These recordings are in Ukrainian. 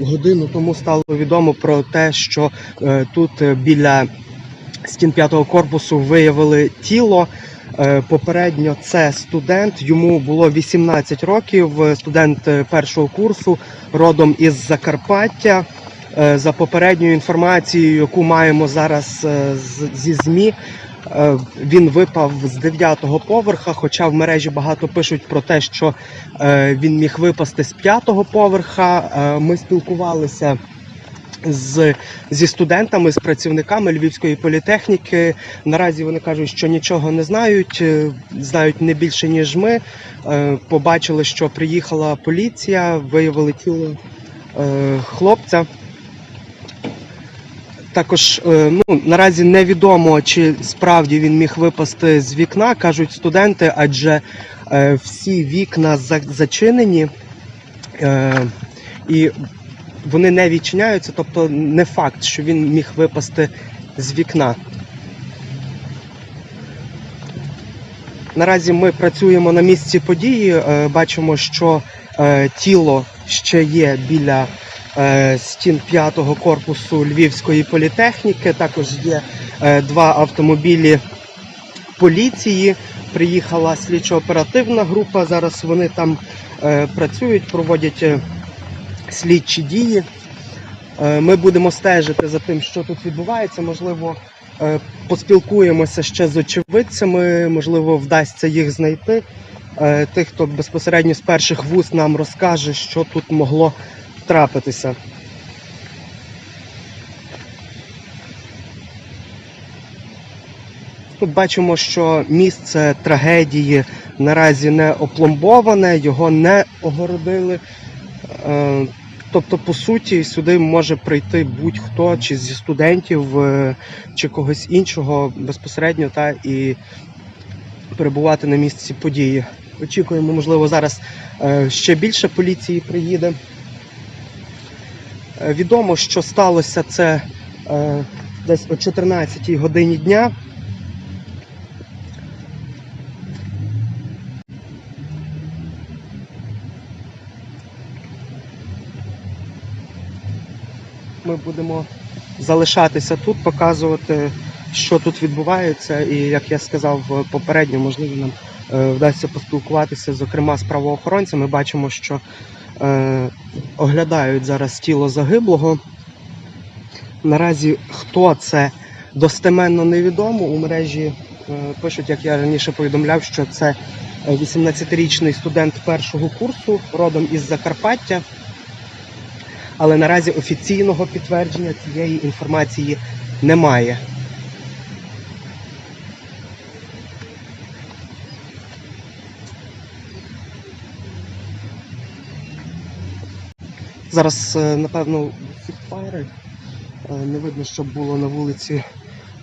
годину тому стало відомо про те, що е, тут е, біля стін п'ятого корпусу виявили тіло. Е, Попередньо це студент, йому було 18 років, студент першого курсу, родом із Закарпаття. За попередньою інформацією, яку маємо зараз зі ЗМІ, він випав з 9-го поверха, хоча в мережі багато пишуть про те, що е, він міг випасти з 5-го поверха. Е, Ми спілкувалися з, зі студентами, з працівниками Львівської політехніки. Наразі вони кажуть, що нічого не знають, е, знають не більше ніж ми. Е, Побачили, що приїхала поліція, виявили тіло е, хлопця. Також е, ну, наразі невідомо, чи справді він міг випасти з вікна, кажуть студенти, адже е, всі вікна за- зачинені. Е, і вони не відчиняються, тобто не факт, що він міг випасти з вікна. Наразі ми працюємо на місці події. Бачимо, що тіло ще є біля стін п'ятого корпусу Львівської політехніки. Також є е, два автомобілі поліції. Приїхала слідчо-оперативна група. Зараз вони там е, працюють, проводять е, слідчі дії. Е, Ми будемо стежити за тим, що тут відбувається. Можливо, е, поспілкуємося ще з очевидцями, можливо, вдасться їх знайти. Е, Тих, хто безпосередньо з перших вуст нам розкаже, що тут могло трапитися. Тут бачимо, що місце трагедії наразі не опломбоване, його не огородили. Е, Тобто, по суті, сюди може прийти будь-хто, чи зі студентів, е, чи когось іншого безпосередньо, та і перебувати на місці події. Очікуємо, можливо, зараз е, ще більше поліції приїде. Е, Відомо, що сталося це е, десь о 14 годині дня. Ми будемо залишатися тут, показувати, що тут відбувається. І як я сказав попередньо, можливо, нам е, вдасться поспілкуватися, зокрема з правоохоронцями. Бачимо, що е, оглядають зараз тіло загиблого. Наразі хто це достеменно невідомо. У мережі е, пишуть, як я раніше повідомляв, що це е, 18-річний студент першого курсу, родом із Закарпаття. Але наразі офіційного підтвердження цієї інформації немає. Зараз, е, напевно, фікфайри. Е, Не видно, щоб було на вулиці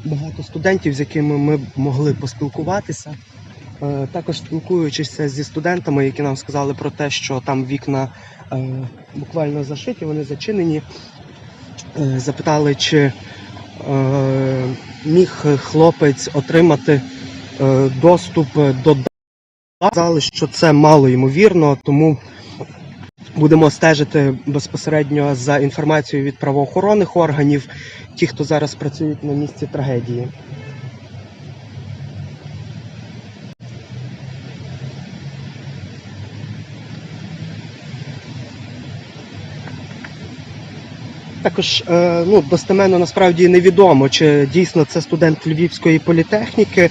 багато студентів, з якими ми могли поспілкуватися. Е, Також спілкуючись зі студентами, які нам сказали про те, що там вікна буквально зашиті, вони зачинені. Запитали, чи міг хлопець отримати доступ до. Сказали, що це мало ймовірно, тому будемо стежити безпосередньо за інформацією від правоохоронних органів, ті, хто зараз працюють на місці трагедії. Також е, ну, достеменно насправді невідомо, чи дійсно це студент Львівської політехніки,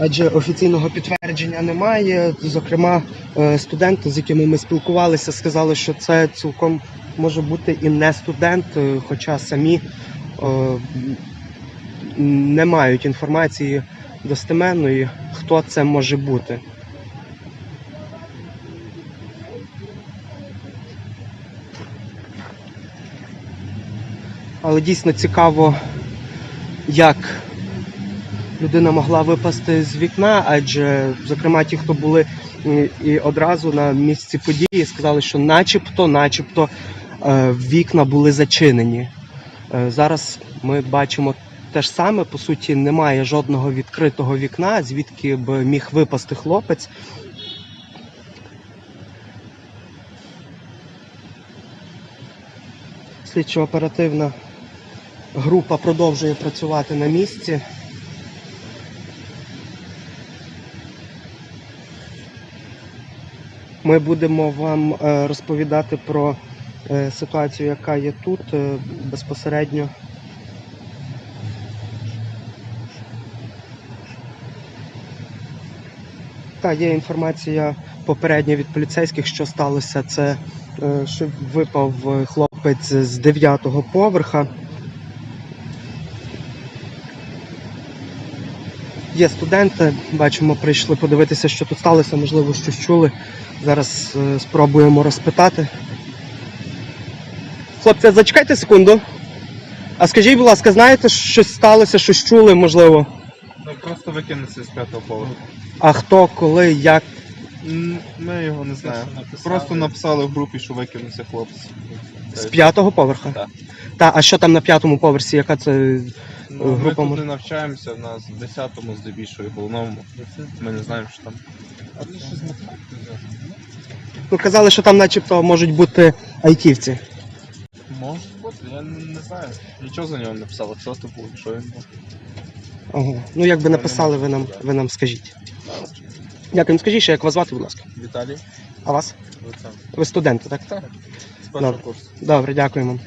адже офіційного підтвердження немає. Зокрема, е, студенти, з якими ми спілкувалися, сказали, що це цілком може бути і не студент, е, хоча самі е, не мають інформації достеменної, хто це може бути. Але дійсно цікаво, як людина могла випасти з вікна, адже, зокрема, ті, хто були і одразу на місці події, сказали, що начебто, начебто е, вікна були зачинені. Е, Зараз ми бачимо те ж саме, по суті, немає жодного відкритого вікна, звідки б міг випасти хлопець. Слідчо-оперативна група продовжує працювати на місці. Ми будемо вам е, розповідати про е, ситуацію, яка є тут е, безпосередньо. Так, є інформація попередня від поліцейських, що сталося. Це що випав хлопець з 9-го поверха. Є студенти, бачимо, прийшли подивитися, що тут сталося, можливо, щось чули. Зараз е, спробуємо розпитати. Хлопці, зачекайте секунду. А скажіть, будь ласка, знаєте, щось сталося, щось чули, можливо? Ну просто викинувся з п'ятого поверху. А хто, коли, як? Ми його не знаємо. Просто написали в групі, що викинувся хлопець. З п'ятого поверха? Так. Та, а що там на п'ятому поверсі? Яка це. Ну, ми тут не навчаємося, в нас в 10-му здебільшого і головному. Ми не знаємо, що там. Ну, казали, що там начебто можуть бути айтівці. Може бути, я не, знаю. Нічого за нього не писали, хто це був, що він був. Ага. Ну, як би написали, ви нам, ви нам скажіть. Дякую, скажіть, ще як вас звати, будь ласка. Віталій, А вас? Олександр. Ви студенти, так? Так. З першого Добре. курсу. Добре, дякуємо.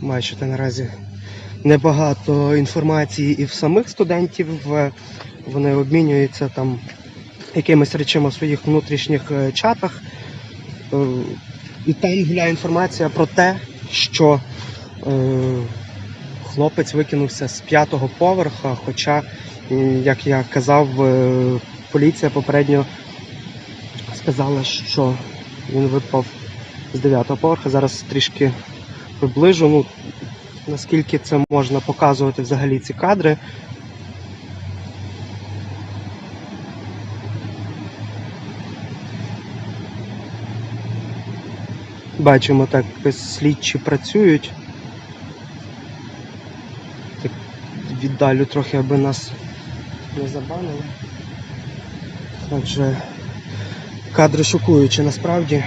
Бачите, наразі небагато інформації і в самих студентів. Вони обмінюються там якимись речами в своїх внутрішніх е, чатах. Е, І там гуляє інформація про те, що е, хлопець викинувся з п'ятого поверха, хоча, як я казав, поліція попередньо сказала, що він випав з 9 поверха. Зараз трішки приближу. Ну, наскільки це можна показувати взагалі ці кадри. Бачимо, так слідчі працюють. Так, віддалю трохи, аби нас не забанили. Отже, кадри шокуючі насправді.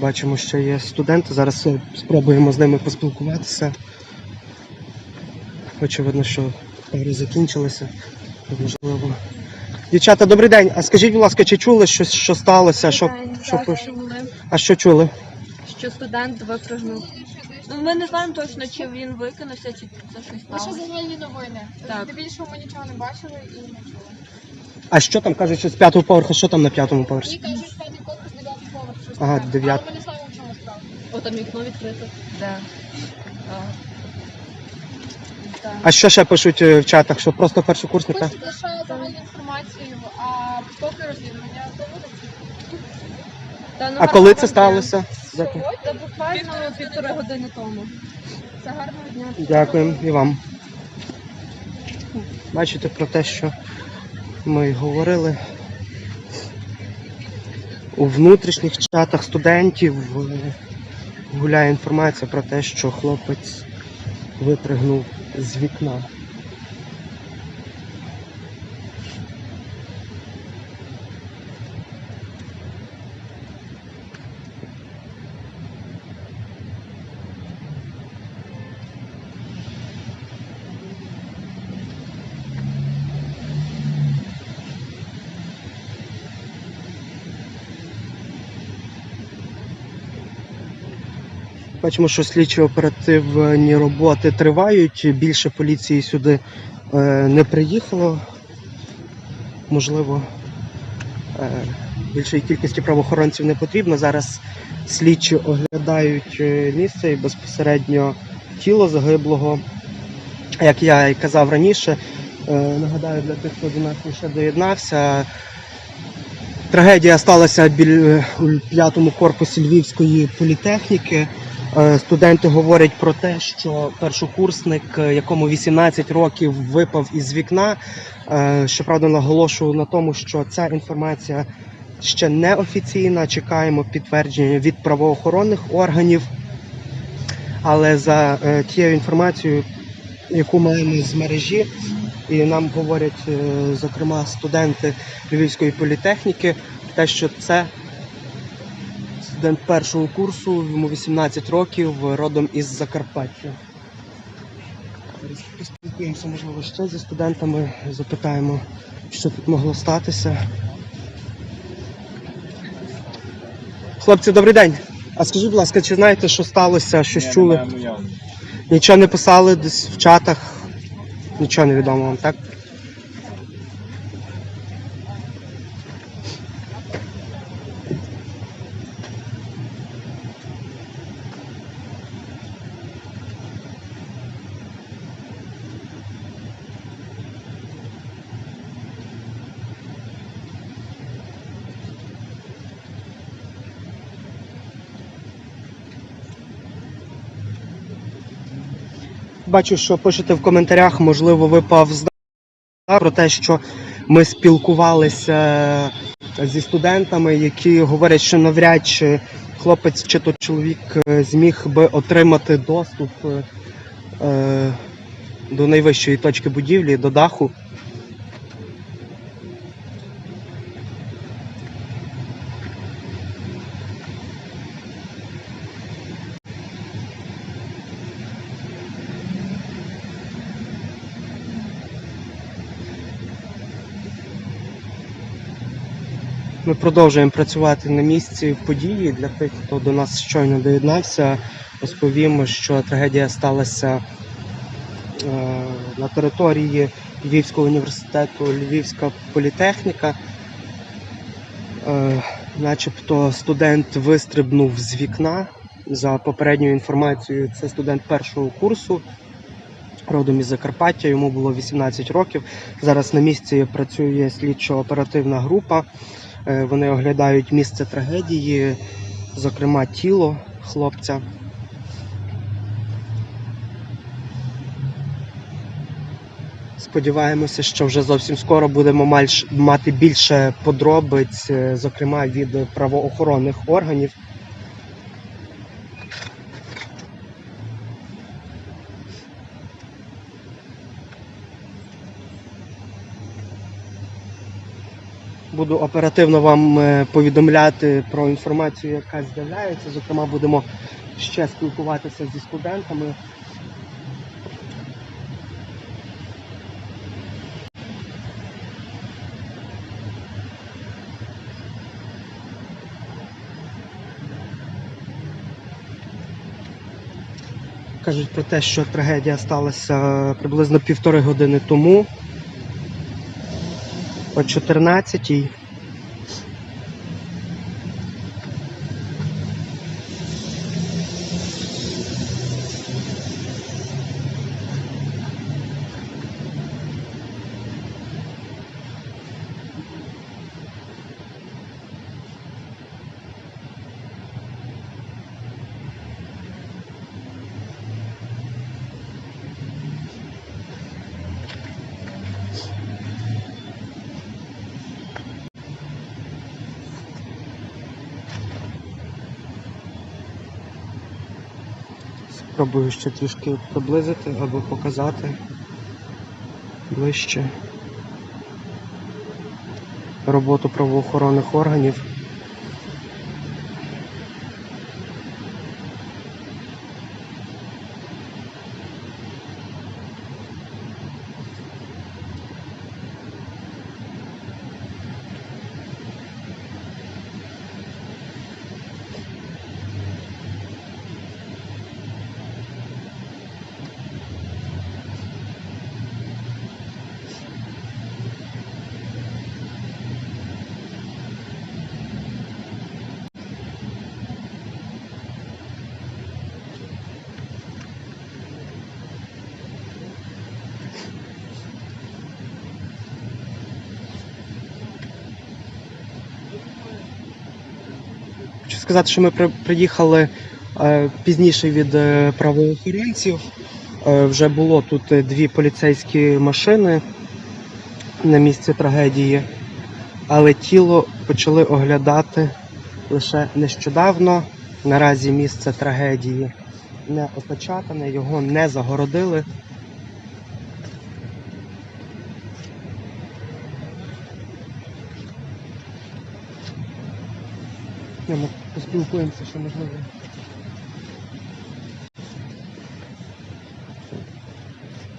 Бачимо, що є студенти. Зараз е, спробуємо з ними поспілкуватися. Очевидно, що пари закінчилися. Можливо. Дівчата, добрий день. А скажіть, будь ласка, чи чули щось, що сталося? Що, День, що так, пиш... чули, А що чули? що студент випрыгнув. Ну, ми не знаємо точно, чи він викинувся, чи це щось Лише сталося. загальні новини. Так. Здебільшого ми нічого не бачили і не чули. А що там кажуть, що з п'ятого поверху, що там на п'ятому поверсі? кажуть, Ага, дев'ят- ми не знаємо, в чому справа. О, там вікно відкрите. Де? Так. А що ще пишуть е, в чатах? Що просто першокурсника? Пишуть лише загальну інформацію, а поки розслідування проводиться. Та, ну, А коли це сталося? дня. Та буквально півтори години тому. Це гарного дня. Дякуємо і вам. Бачите про те, що ми говорили. У внутрішніх чатах студентів гуляє інформація про те, що хлопець випригнув з вікна. Бачимо, що слідчі оперативні роботи тривають. Більше поліції сюди е, не приїхало. Можливо, е, більшої кількості правоохоронців не потрібно. Зараз слідчі оглядають е, місце і безпосередньо тіло загиблого. Як я і казав раніше, нагадаю для тих, хто до нас лише доєднався. Трагедія сталася біль... у п'ятому корпусі Львівської політехніки. Е, Студенти говорять про те, що першокурсник, е, якому 18 років випав із вікна. Е, Щоправда, наголошую на тому, що ця інформація ще не офіційна. Чекаємо підтвердження від правоохоронних органів. Але за тією інформацією, яку маємо з мережі, і нам говорять, зокрема, студенти Львівської політехніки, те, що це студент першого курсу, йому 18 років, родом із Закарпаття. Поспілкуємося, можливо, ще зі студентами, запитаємо, що тут могло статися. Хлопці, добрий день. А скажіть, будь ласка, чи знаєте, що сталося, щось чули? Нічого не писали десь в чатах? Нічого не відомо вам, так? Бачу, що пишете в коментарях, можливо, випав з про те, що ми спілкувалися зі студентами, які говорять, що навряд чи хлопець чи то чоловік е, зміг би отримати доступ е, е, до найвищої точки будівлі, до даху. Ми продовжуємо працювати на місці події. Для тих, хто до нас щойно доєднався, розповімо, що трагедія сталася е, на території Львівського університету Львівська політехніка. Е, начебто студент вистрибнув з вікна. За попередньою інформацією, це студент першого курсу, родом із Закарпаття, йому було 18 років. Зараз на місці працює слідчо-оперативна група. Е, Вони оглядають місце трагедії, зокрема тіло хлопця. Сподіваємося, що вже зовсім скоро будемо мати більше подробиць, е, зокрема від правоохоронних органів. Буду оперативно вам е, повідомляти про інформацію, яка з'являється. Зокрема, будемо ще спілкуватися зі студентами. Кажуть про те, що трагедія сталася приблизно півтори години тому о 14-й. Спробую ще трішки приблизити або показати ближче роботу правоохоронних органів. Сказати, що ми приїхали е, пізніше від е, правоохоронців. Е, вже було тут дві поліцейські машини на місці трагедії, але тіло почали оглядати лише нещодавно. Наразі місце трагедії не опечатане, його не загородили. Ми поспілкуємося, що можливо.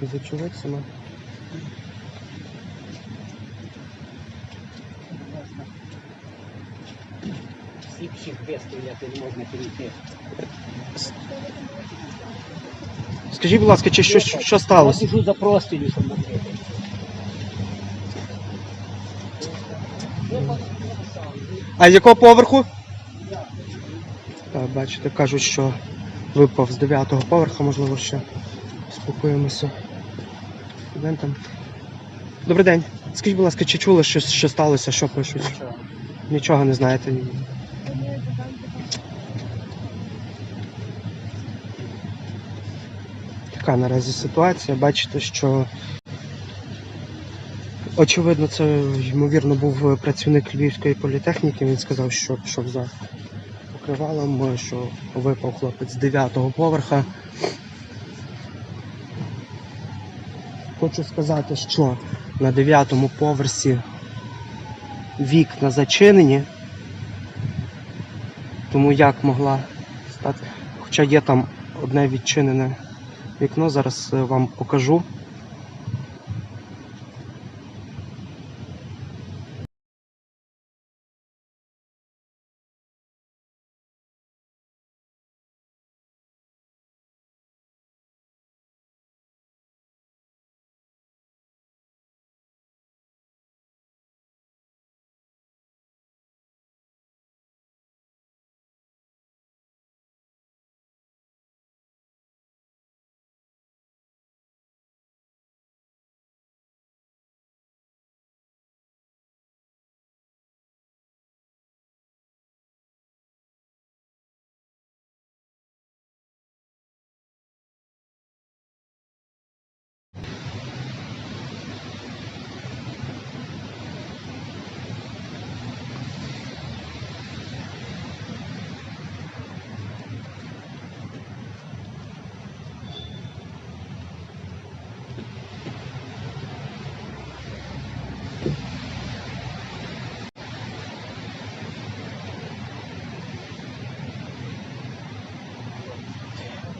З очевидцями. Всі всіх виставляти не можна перейти. Скажіть, будь ласка, чи що, що Я сталося? сижу за простилю, щоб накрити. А з якого поверху? Бачите, кажуть, що випав з 9-го поверха, можливо, ще спілкуємося. Студентам. Добрий день. Скажіть, будь ласка, чи чули, що, що сталося, що пишуть? Нічого. Нічого не знаєте. Така наразі ситуація. Бачите, що очевидно, це ймовірно був працівник Львівської політехніки. Він сказав, що пішов за покривалом, що випав хлопець з 9-го поверха. Хочу сказати, що на 9-му поверсі вікна зачинені. Тому як могла стати. Хоча є там одне відчинене вікно, зараз е, вам покажу.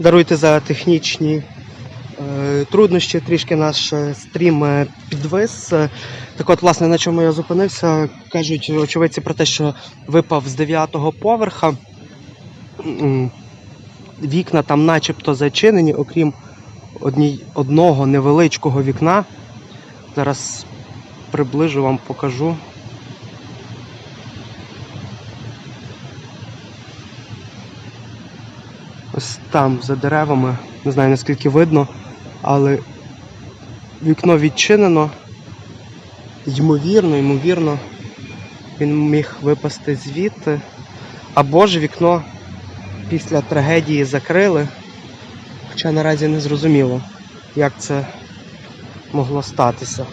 Даруйте за технічні е, труднощі, трішки наш е, стрім е, підвис. Так от, власне, на чому я зупинився, кажуть очевидці про те, що випав з 9-го поверха. Вікна там начебто зачинені, окрім одній, одного невеличкого вікна. Зараз приближу вам покажу. Там, за деревами, не знаю наскільки видно, але вікно відчинено. Ймовірно, ймовірно, він міг випасти звідти. Або ж вікно після трагедії закрили. Хоча наразі не зрозуміло, як це могло статися.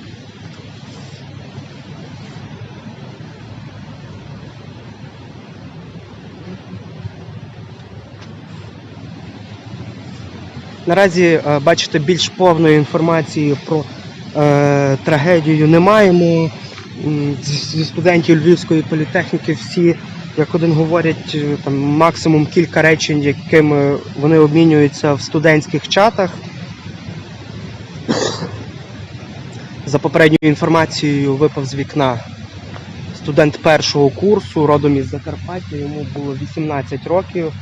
Наразі е, бачите більш повної інформації про е, трагедію не маємо. Зі студентів Львівської політехніки всі, як один говорять, е, там максимум кілька речень, якими вони обмінюються в студентських чатах. За попередньою інформацією випав з вікна студент першого курсу, родом із Закарпаття, йому було 18 років.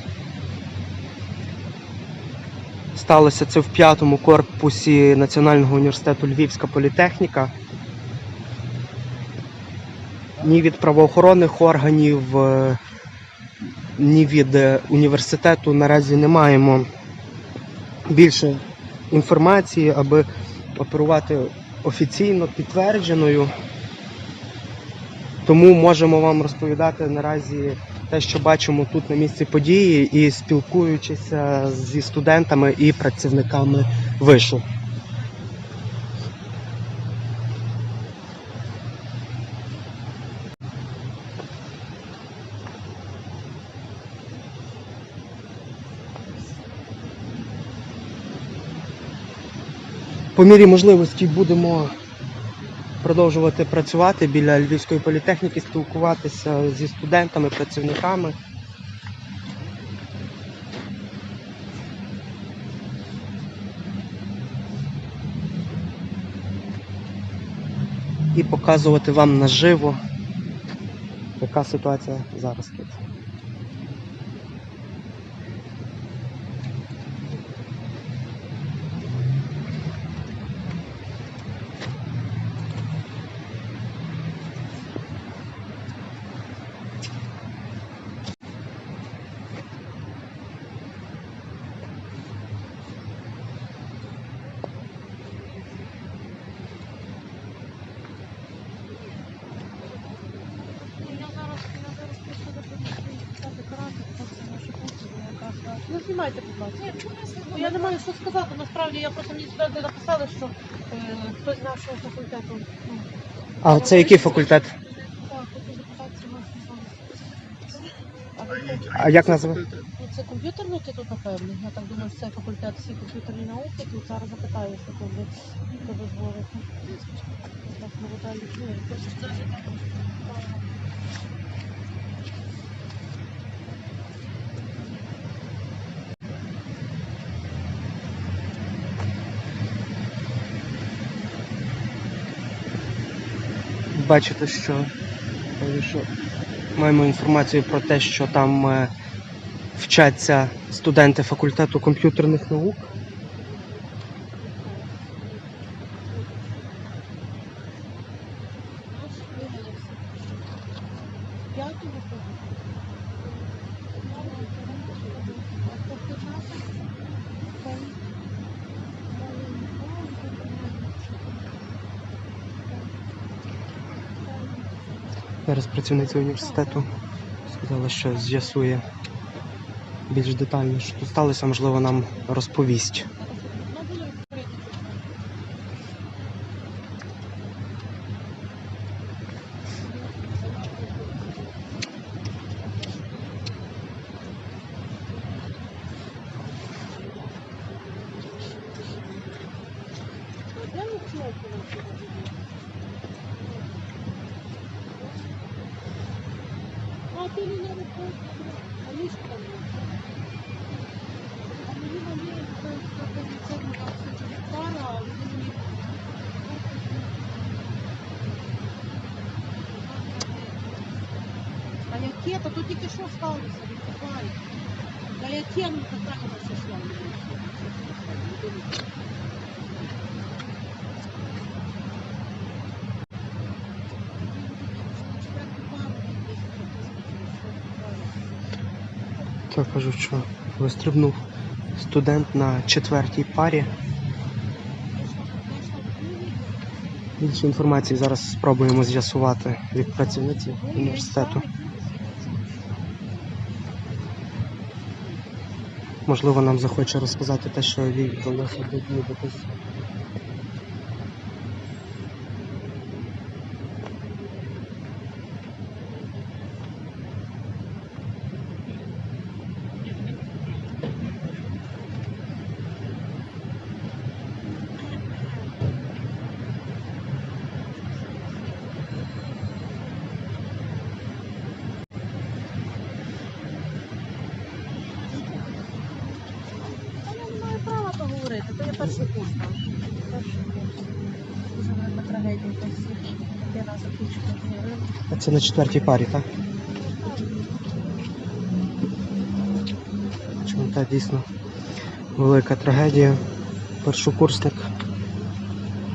Сталося це в п'ятому корпусі Національного університету Львівська політехніка. Ні від правоохоронних органів, е, ні від е, університету наразі не маємо більше інформації, аби оперувати офіційно підтвердженою. Тому можемо вам розповідати наразі те, що бачимо тут на місці події, і спілкуючись зі студентами і працівниками вишу. По мірі можливості будемо продовжувати працювати біля Львівської політехніки, спілкуватися зі студентами, працівниками. І показувати вам наживо, яка ситуація зараз тут. Я зараз, я зараз просто допомогу читати карати, це наша послуга, яка... Ну, знімайте, будь ласка. Бо Я не маю що сказати, насправді я просто мені студенти написали, що е, хтось з нашого факультету. Ну, А це який факультет? так, хочу запитатися вас А як називає? Ну, Це комп'ютерний ти тут, напевно. Я так думаю, що це факультет всі комп'ютерні науки. Тут зараз запитаюся, коли ви дозволите. Так, ну, далі. Ну, я просто так. Бачите, що, що маємо інформацію про те, що там е, вчаться студенти факультету комп'ютерних наук. П'ятого Зараз працівниця університету сказала, що з'ясує більш детально, що сталося, можливо, нам розповість. А ти не надо а лишь там. А мені мені це це не так все через пара, а мені А яке? Та тут тільки що сталося, відкривай. Та яке, ну так все шло. Так кажуть, що вистрибнув студент на четвертій парі. Більше інформації зараз спробуємо з'ясувати від працівниці університету. Можливо, нам захоче розказати те, що він до нас Та я не маю права то говорити, то я перший курс там. Перший курс. Дуже велика трагедія якась. Я раз закінчила. А це на четвертій парі, так? Чому та дійсно велика трагедія. Першокурсник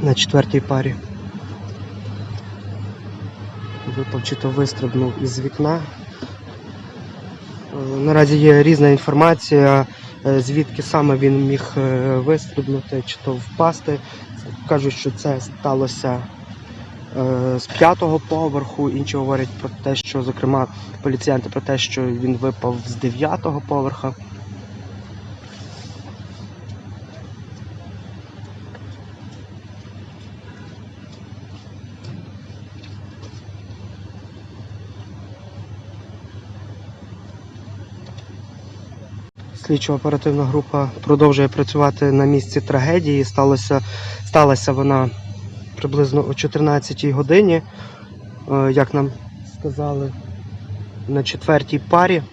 на четвертій парі. Випав чи то вистрибнув із вікна. Е, Наразі є різна інформація, е, звідки саме він міг е, вистрибнути чи то впасти. Кажуть, що це сталося з п'ятого поверху. Інші говорять про те, що, зокрема, поліціянти про те, що він випав з дев'ятого поверха. Слідчо-оперативна група продовжує працювати на місці трагедії. Сталося, сталася вона приблизно о 14 годині, е, як нам сказали, на четвертій парі.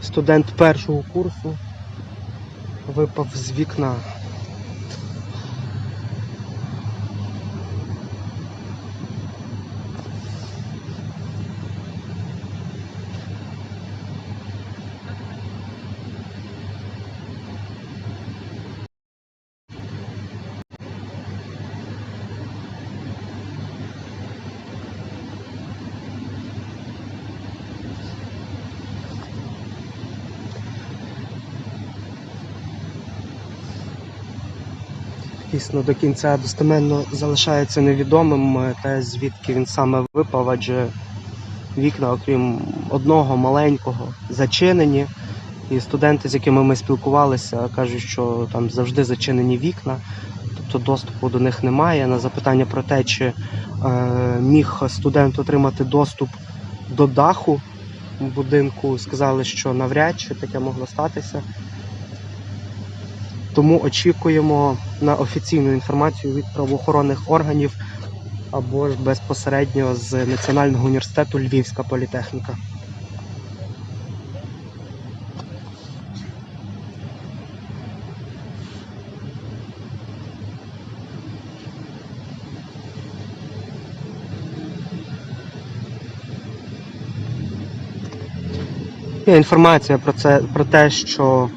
Студент першого курсу випав з вікна. Дійсно, до кінця достеменно залишається невідомим е, те, звідки він саме випав, адже вікна, окрім одного маленького, зачинені. І студенти, з якими ми спілкувалися, кажуть, що там завжди зачинені вікна, тобто доступу до них немає. На запитання про те, чи е, міг студент отримати доступ до даху будинку, сказали, що навряд чи таке могло статися. Тому очікуємо на офіційну інформацію від правоохоронних органів або ж безпосередньо з Національного університету Львівська політехніка. Є інформація про це про те, що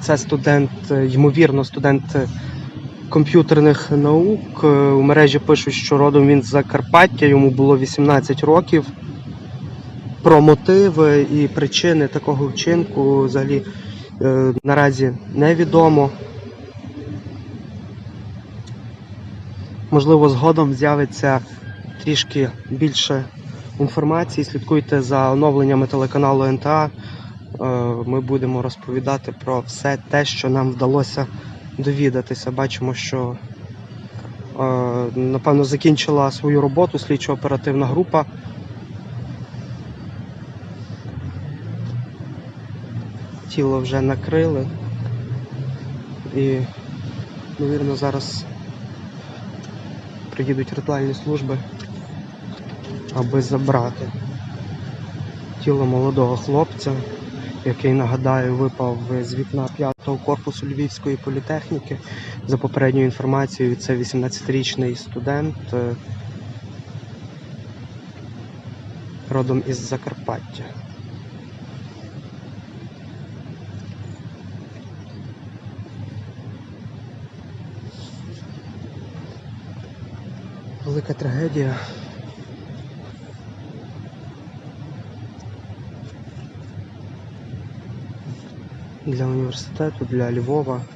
це студент, е, ймовірно, студент е, комп'ютерних наук. Е, У мережі пишуть, що родом він з Закарпаття, йому було 18 років. Про мотиви і причини такого вчинку взагалі наразі невідомо. Можливо, згодом з'явиться трішки більше інформації. Слідкуйте за оновленнями телеканалу НТА. Е, Ми будемо розповідати про все те, що нам вдалося довідатися. Бачимо, що е, напевно закінчила свою роботу слідчо-оперативна група. Тіло вже накрили. І, ймовірно, зараз приїдуть ритуальні служби, аби забрати тіло молодого хлопця, який, нагадаю, випав з вікна п'ятого корпусу Львівської політехніки. За попередньою інформацією, це 18-річний студент е, родом із Закарпаття. Велика трагедія. Для університету, для Львова.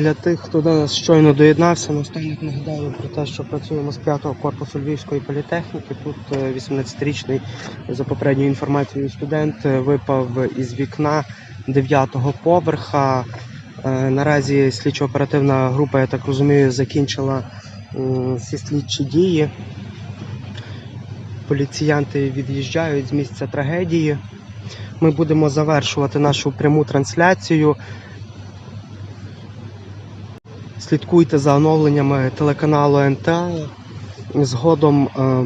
Для тих, хто до нас щойно доєднався, наостанок нагадаю про те, що працюємо з 5-го корпусу Львівської політехніки. Тут е, 18-річний, за попередньою інформацією, студент е, випав із вікна 9-го поверха. Е, Наразі слідчо-оперативна група, я так розумію, закінчила всі слідчі дії. Поліціянти від'їжджають з місця трагедії. Ми будемо завершувати нашу пряму трансляцію. Слідкуйте за оновленнями телеканалу НТА. Згодом, е,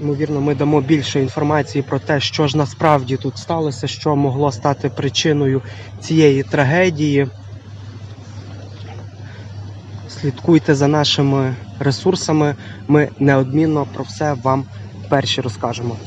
ймовірно, ми дамо більше інформації про те, що ж насправді тут сталося, що могло стати причиною цієї трагедії. Слідкуйте за нашими ресурсами. Ми неодмінно про все вам перші розкажемо.